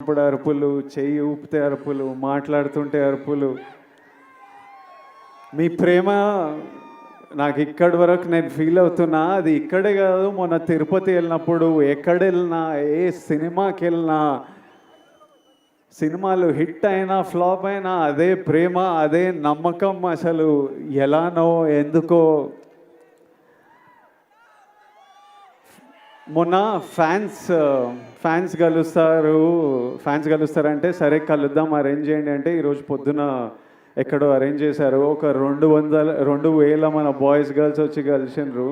ఇప్పుడు అరుపులు చెయ్యి ఊపితే అరుపులు మాట్లాడుతుంటే అరుపులు. మీ ప్రేమ నాకు ఇక్కడి వరకు నేను ఫీల్ అవుతున్నా. అది ఇక్కడే కాదు మొన్న తిరుపతి వెళ్ళినప్పుడు ఎక్కడ వెళ్ళినా ఏ సినిమాకి వెళ్ళినా సినిమాలు హిట్ అయినా ఫ్లాప్ అయినా అదే ప్రేమ అదే నమ్మకం అసలు. ఎలానో ఎందుకో మొన్న ఫ్యాన్స్ ఫ్యాన్స్ కలుస్తారు ఫ్యాన్స్ కలుస్తారంటే సరే కలుద్దాం అరేంజ్ చేయండి అంటే ఈరోజు పొద్దున ఎక్కడో అరేంజ్ చేశారు. ఒక రెండు వందల రెండు వేల మన బాయ్స్ గర్ల్స్ వచ్చి కలిసిండ్రు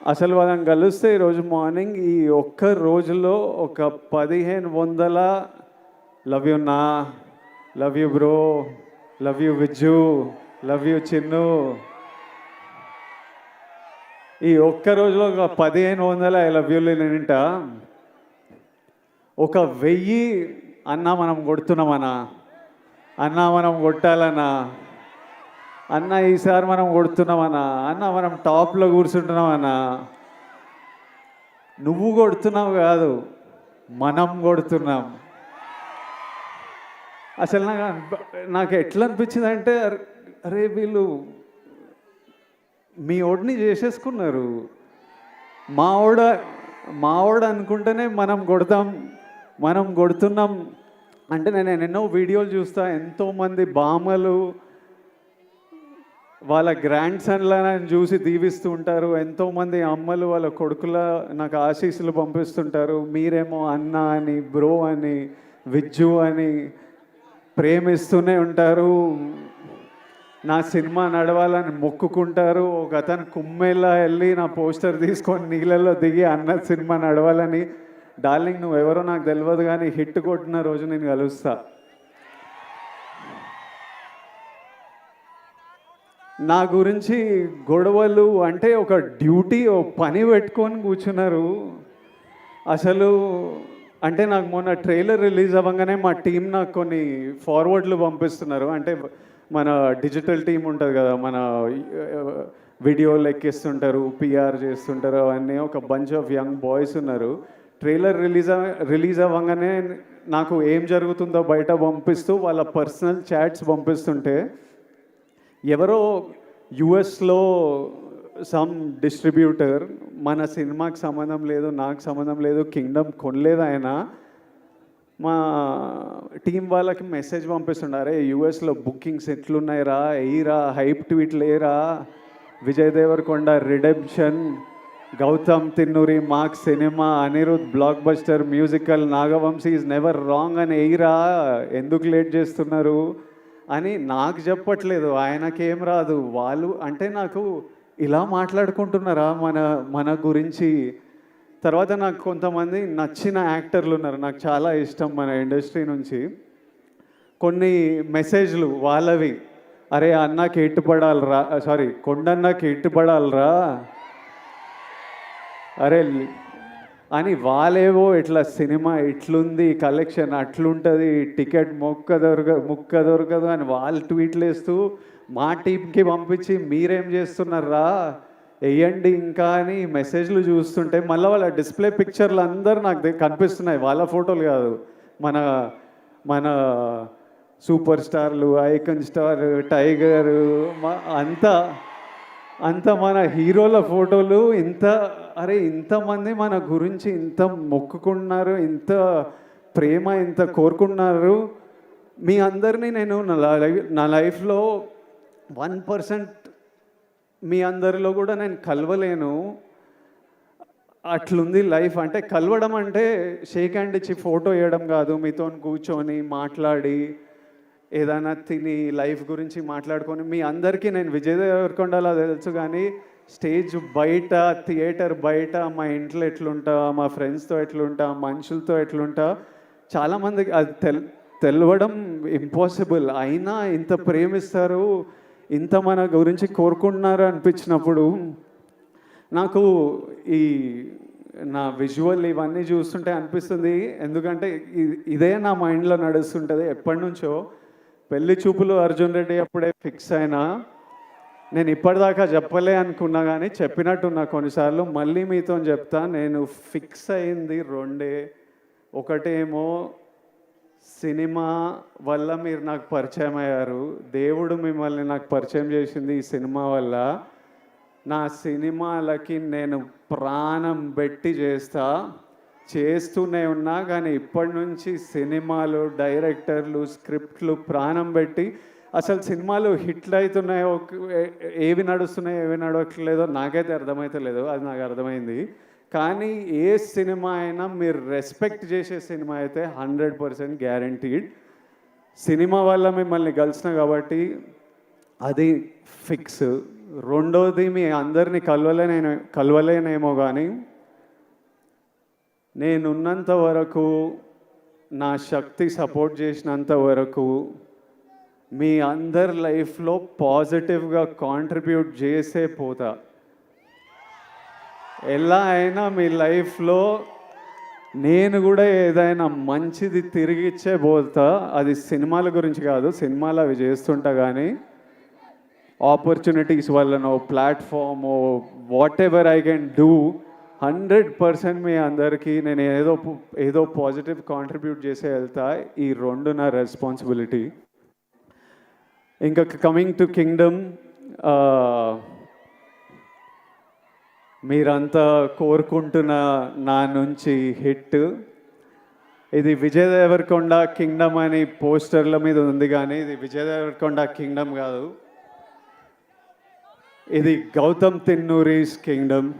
అసలు వాళ్ళని కలిస్తే ఈరోజు మార్నింగ్ ఈ ఒక్క రోజులో ఒక పదిహేను వందల లవ్ యూ నా love you bro love you Vijju love you Chinnu ఈ ఒక్క రోజులో ఒక పదిహేను వందల ఐ లవ్ యూలు నింట ఒక వెయ్యి అన్న మనం కొడుతున్నామన్నా. అన్న మనం కొట్టాలన్నా. అన్న ఈసారి మనం కొడుతున్నామన్నా. అన్న మనం టాప్లో కూర్చుంటున్నామన్నా. నువ్వు కొడుతున్నావు కాదు మనం కొడుతున్నాం. అసలు నాకు నాకు ఎట్లా అనిపించింది అంటే అరే వీళ్ళు మీ ఓడిని చేసేసుకున్నారు. మా ఓడ మా ఓడ అనుకుంటేనే మనం కొడతాం మనం కొడుతున్నాం. అంటే నేను ఎన్నో వీడియోలు చూస్తా ఎంతోమంది బామలు వాళ్ళ గ్రాండ్ సన్లను చూసి దీవిస్తూ ఉంటారు. ఎంతోమంది అమ్మలు వాళ్ళ కొడుకుల నాకు ఆశీస్సులు పంపిస్తుంటారు. మీరేమో అన్న అని బ్రో అని విజ్జు అని ప్రేమిస్తూనే ఉంటారు. నా సినిమా నడవాలని మొక్కుకుంటారు. ఒక అతను కుమ్మెల్లా వెళ్ళి నా పోస్టర్ తీసుకొని నీళ్ళల్లో దిగి అన్న సినిమా నడవాలని. డార్లింగ్ నువ్వు ఎవరో నాకు తెలియదు కానీ హిట్ కొట్టిన రోజు నేను కలుస్తా. నా గురించి గొడవలు అంటే ఒక డ్యూటీ ఓ పని పెట్టుకొని కూర్చున్నారు. అసలు అంటే నాకు మొన్న ట్రైలర్ రిలీజ్ అవ్వగానే మా టీం నాకు కొన్ని ఫార్వర్డ్లు పంపిస్తున్నారు. అంటే మన డిజిటల్ టీం ఉంటుంది కదా మన uh, వీడియోలు ఎక్కిస్తుంటారు పిఆర్ చేస్తుంటారు అవన్నీ ఒక బంచ్ ఆఫ్ యంగ్ బాయ్స్ ఉన్నారు. ట్రైలర్ రిలీజ్ రిలీజ్ అవ్వగానే నాకు ఏం జరుగుతుందో బయట పంపిస్తూ వాళ్ళ పర్సనల్ చాట్స్ పంపిస్తుంటే ఎవరో యుఎస్లో సమ్ డిస్ట్రిబ్యూటర్ మన సినిమాకి సంబంధం లేదు నాకు సంబంధం లేదు కింగ్డమ్ కొనలేదు ఆయన. మా టీం వాళ్ళకి మెసేజ్ పంపిస్తున్నారు యూఎస్లో బుకింగ్స్ ఎట్లున్నాయిరా? ఎయిరా? హైప్ ట్వీట్ లేరా? Vijay Deverakonda redemption Gowtam Tinnanuri mark cinema Anirudh blockbuster musical Nagavamsi is never wrong అని ఎయిరా? ఎందుకు లేట్ చేస్తున్నారు? అని నాకు చెప్పట్లేదు ఆయనకేం రాదు. వాళ్ళు అంటే నాకు ఇలా మాట్లాడుకుంటున్నారా మన మన గురించి? తర్వాత నాకు కొంతమంది నచ్చిన యాక్టర్లు ఉన్నారు. నాకు చాలా ఇష్టం మన ఇండస్ట్రీ నుంచి. కొన్ని మెసేజ్లు వాళ్ళవి. అరే అన్నకి ఎట్టుపడాలరా? సారీ కొండన్నకి ఎట్టుపడాలరా? అరే అని వాళ్ళేవో ఇట్లా సినిమా ఇట్లుంది కలెక్షన్ అట్లుంటుంది టికెట్ మొక్క దొరక ముక్క దొరకదు అని వాళ్ళు ట్వీట్లు వేస్తూ మా టీంకి పంపించి మీరేం చేస్తున్నారా? వేయండి ఇంకా అని మెసేజ్లు చూస్తుంటే మళ్ళీ వాళ్ళ డిస్ప్లే పిక్చర్లు అందరూ నాకు కనిపిస్తున్నాయి. వాళ్ళ ఫోటోలు కాదు. మన మన సూపర్ స్టార్లు ఐకన్ స్టార్ టైగర్ అంతా అంత మన హీరోల ఫోటోలు ఇంత అరే ఇంతమంది మన గురించి ఇంత మొక్కుకున్నారు ఇంత ప్రేమ ఇంత కోరుకున్నారు. మీ అందరినీ నేను నా లైఫ్ నా లైఫ్లో వన్ పర్సెంట్ మీ అందరిలో కూడా నేను కలవలేను. అట్లుంది లైఫ్ అంటే కలవడం అంటే షేక్ హ్యాండ్ ఇచ్చి ఫోటో వేయడం కాదు. మీతో కూర్చొని మాట్లాడి ఏదైనా తిని లైఫ్ గురించి మాట్లాడుకొని మీ అందరికీ నేను విజయ్ దేవరకొండలా తెలుసు కానీ స్టేజ్ బయట థియేటర్ బయట మా ఇంట్లో ఎట్లుంటా మా ఫ్రెండ్స్తో ఎట్లుంటా మనుషులతో ఎట్లుంటా చాలామందికి అది తెల్ తెలవడం ఇంపాసిబుల్. అయినా ఇంత ప్రేమిస్తారు ఇంత మన గురించి కోరుకుంటున్నారు అనిపించినప్పుడు నాకు ఈ నా విజువల్ ఇవన్నీ చూస్తుంటే అనిపిస్తుంది. ఎందుకంటే ఇదే నా మైండ్లో నడుస్తుంటుంది. ఎప్పటి నుంచో పెళ్ళి చూపులు అర్జున్ రెడ్డి అప్పుడే ఫిక్స్ అయినా నేను ఇప్పటిదాకా చెప్పలే అనుకున్నా కానీ చెప్పినట్టున్నా కొన్నిసార్లు. మళ్ళీ మీతో చెప్తా నేను ఫిక్స్ అయింది రెండే. ఒకటేమో సినిమా వల్ల మీరు నాకు పరిచయం అయ్యారు. దేవుడు మిమ్మల్ని నాకు పరిచయం చేసింది ఈ సినిమా వల్ల. నా సినిమాలకి నేను ప్రాణం పెట్టి చేస్తా. చేస్తూనే ఉన్నా కానీ ఇప్పటి నుంచి సినిమాలు డైరెక్టర్లు స్క్రిప్ట్లు ప్రాణం పెట్టి అసలు సినిమాలు హిట్లు అవుతున్నాయో ఏ- ఏవి నడుస్తున్నాయో ఏవి నడవట్లేదో నాకైతే అర్థమవుతలేదు అది నాకు అర్థమైంది. కానీ ఏ సినిమా అయినా మీరు రెస్పెక్ట్ చేసే సినిమా అయితే హండ్రెడ్ పర్సెంట్ గ్యారంటీడ్. సినిమా వల్ల మిమ్మల్ని కలిసిన కాబట్టి అది ఫిక్స్. రెండోది మీ అందరినీ కలవలేనే కలవలేనేమో కానీ నేనున్నంత వరకు నా శక్తి సపోర్ట్ చేసినంత వరకు మీ అందరి లైఫ్లో పాజిటివ్గా కాంట్రిబ్యూట్ చేసే పోతా. ఎలా అయినా మీ లైఫ్లో నేను కూడా ఏదైనా మంచిది తిరిగి ఇచ్చే పోతా అది సినిమాల గురించి కాదు సినిమాలు అవి చేస్తుంటా కానీ ఆపర్చునిటీస్ వల్లనో platform whatever I can do hundred percent మీ అందరికీ నేను ఏదో ఏదో పాజిటివ్ కాంట్రిబ్యూట్ చేసే వెళ్తా ఈ రెండు నా రెస్పాన్సిబిలిటీ ఇంకా కమింగ్ టు కింగ్డమ్ మీరంతా కోరుకుంటున్న నా నుంచి హిట్. ఇది విజయ్ దేవరకొండ కింగ్డమ్ అని పోస్టర్ల మీద ఉంది కానీ ఇది విజయ్ దేవరకొండ కింగ్డమ్ కాదు. ఇది గౌతమ్ తిన్నూరీస్ కింగ్డమ్.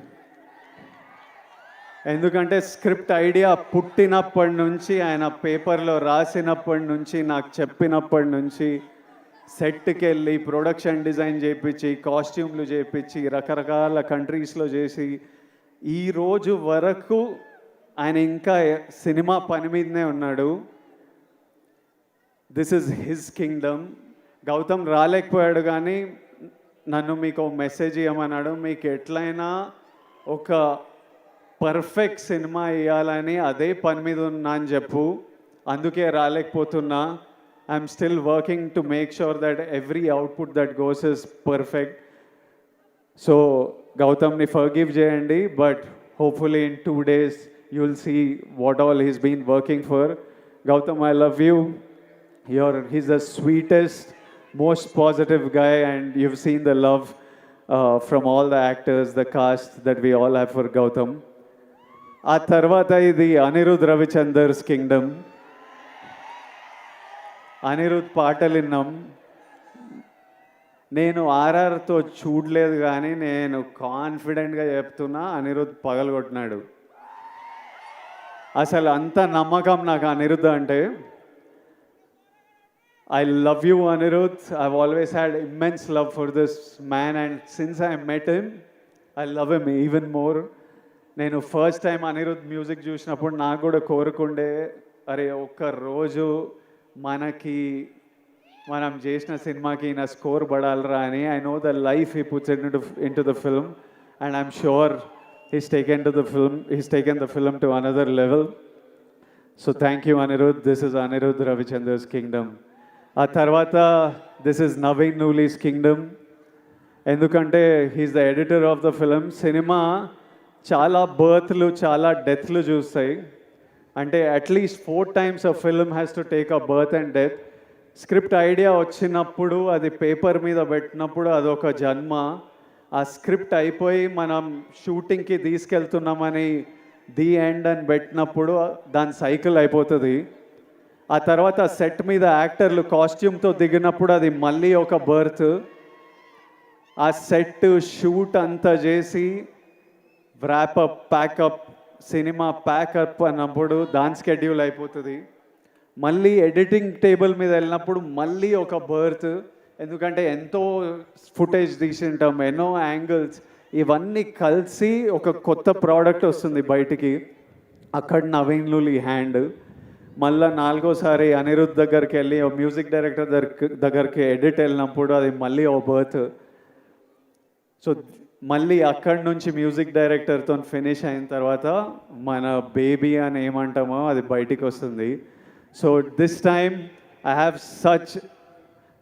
ఎందుకంటే స్క్రిప్ట్ ఐడియా పుట్టినప్పటి నుంచి ఆయన పేపర్లో రాసినప్పటి నుంచి నాకు చెప్పినప్పటి నుంచి సెట్కి వెళ్ళి ప్రొడక్షన్ డిజైన్ చేయించి కాస్ట్యూమ్లు చేయించి రకరకాల కంట్రీస్లో చేసి ఈ రోజు వరకు ఆయన ఇంకా సినిమా పని మీదనే ఉన్నాడు. This is his kingdom Gowtam రాలేకపోయాడు కానీ నన్ను మీకు మెసేజ్ ఇవ్వమన్నాడు మీకు ఎట్లయినా ఒక పర్ఫెక్ట్ సినిమా ఇవ్వాలని అదే పని మీద ఉన్నా అని చెప్పు. అందుకే రాలేకపోతున్నా. I'm still working to make sure that every output that goes is perfect so గౌతమ్ని forgive చేయండి but hopefully in two days you will see what all he's been working for Gowtam I love you you're he's the sweetest most positive guy and you've seen the love from all the actors the cast that we all have for Gowtam ఆ తర్వాత ఇది Anirudh Ravichander's Kingdom. Anirudh పాటలు విన్నాం. నేను ఆర్ఆర్తో చూడలేదు కానీ నేను కాన్ఫిడెంట్గా చెప్తున్నా అనిరుద్ పగలగొట్టినాడు అసలు అంత నమ్మకం నాకు అనిరుద్ అంటే. I love you Anirudh. I always had immense love for this man and since I met him I love him even more నేను ఫస్ట్ టైం అనిరుద్ మ్యూజిక్ చూసినప్పుడు నాకు కూడా కోరుకుండే అరే ఒక్క రోజు మనకి మనం చేసిన సినిమాకి నా స్కోర్ పడాలరా అని I know the life he puts in in to the film and I'm sure he's taken to the film he's taken the film to another level so thank you Anirudh this is Anirudh Ravichander's kingdom ఆ తర్వాత this is Naveen Nooli's kingdom ఎందుకంటే he's the editor of the film cinema చాలా బర్త్లు చాలా డెత్లు చూస్తాయి. అంటే at least four times a film has to take a birth and death script idea వచ్చినప్పుడు అది పేపర్ మీద పెట్టినప్పుడు అదొక జన్మ. ఆ స్క్రిప్ట్ అయిపోయి మనం షూటింగ్కి తీసుకెళ్తున్నామని ది ఎండ్ అని పెట్టినప్పుడు దాని సైకిల్ అయిపోతుంది. ఆ తర్వాత సెట్ మీద యాక్టర్లు కాస్ట్యూమ్తో దిగినప్పుడు అది మళ్ళీ ఒక బర్త్ ఆ సెట్ షూట్ అంతా చేసి వ్రాపప్ ప్యాకప్ సినిమా ప్యాకప్ అన్నప్పుడు దాని స్కెడ్యూల్ అయిపోతుంది. మళ్ళీ ఎడిటింగ్ టేబుల్ మీద వెళ్ళినప్పుడు మళ్ళీ ఒక బర్త్. ఎందుకంటే ఎంతో ఫుటేజ్ తీసింటాం ఎన్నో యాంగిల్స్ ఇవన్నీ కలిసి ఒక కొత్త ప్రోడక్ట్ వస్తుంది బయటికి. అక్కడ నవీన్ లూలీ హ్యాండ్ మళ్ళీ నాలుగోసారి అనిరుద్ధ్ దగ్గరికి వెళ్ళి మ్యూజిక్ డైరెక్టర్ దగ్గర దగ్గరికి ఎడిట్ వెళ్ళినప్పుడు అది మళ్ళీ ఓ బర్త్ సో మళ్ళీ అక్కడి నుంచి మ్యూజిక్ డైరెక్టర్తో ఫినిష్ అయిన తర్వాత మన బేబీ అని ఏమంటామో అది బయటికి వస్తుంది. So this time I have such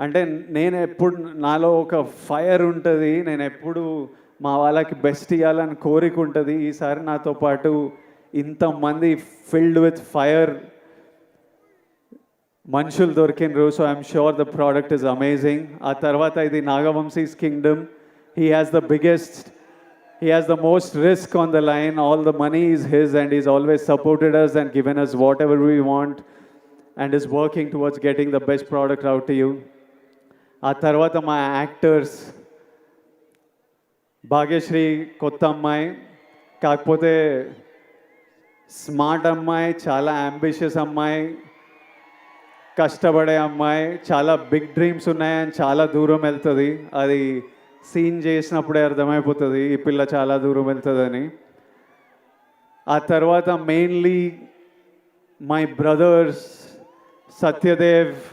అంటే నేను ఎప్పుడు నాలో ఒక ఫైర్ ఉంటుంది నేను ఎప్పుడు మా వాళ్ళకి బెస్ట్ ఇవ్వాలని కోరిక ఉంటుంది ఈసారి నాతో పాటు ఇంతమంది ఫిల్డ్ విత్ ఫైర్ మనుషులు దొరికినరు so I'm sure the product is amazing ఆ తర్వాత ఇది Nagavamsi's kingdom. He has the biggest, he has the most risk on the line. All the money is his, and he's always supported us and given us whatever we want, and is working towards getting the best product out to you. ఆ తర్వాత మా actors Bhagyashree కొత్త అమ్మాయి కాకపోతే smart అమ్మాయి చాలా ambitious అమ్మాయి కష్టపడే అమ్మాయి చాలా బిగ్ డ్రీమ్స్ ఉన్నాయని చాలా దూరం వెళ్తుంది అది సీన్ చేసినప్పుడే అర్థమైపోతుంది ఈ పిల్ల చాలా దూరం వెళ్తుందని. ఆ తర్వాత మెయిన్లీ మై బ్రదర్స్ సత్యదేవ్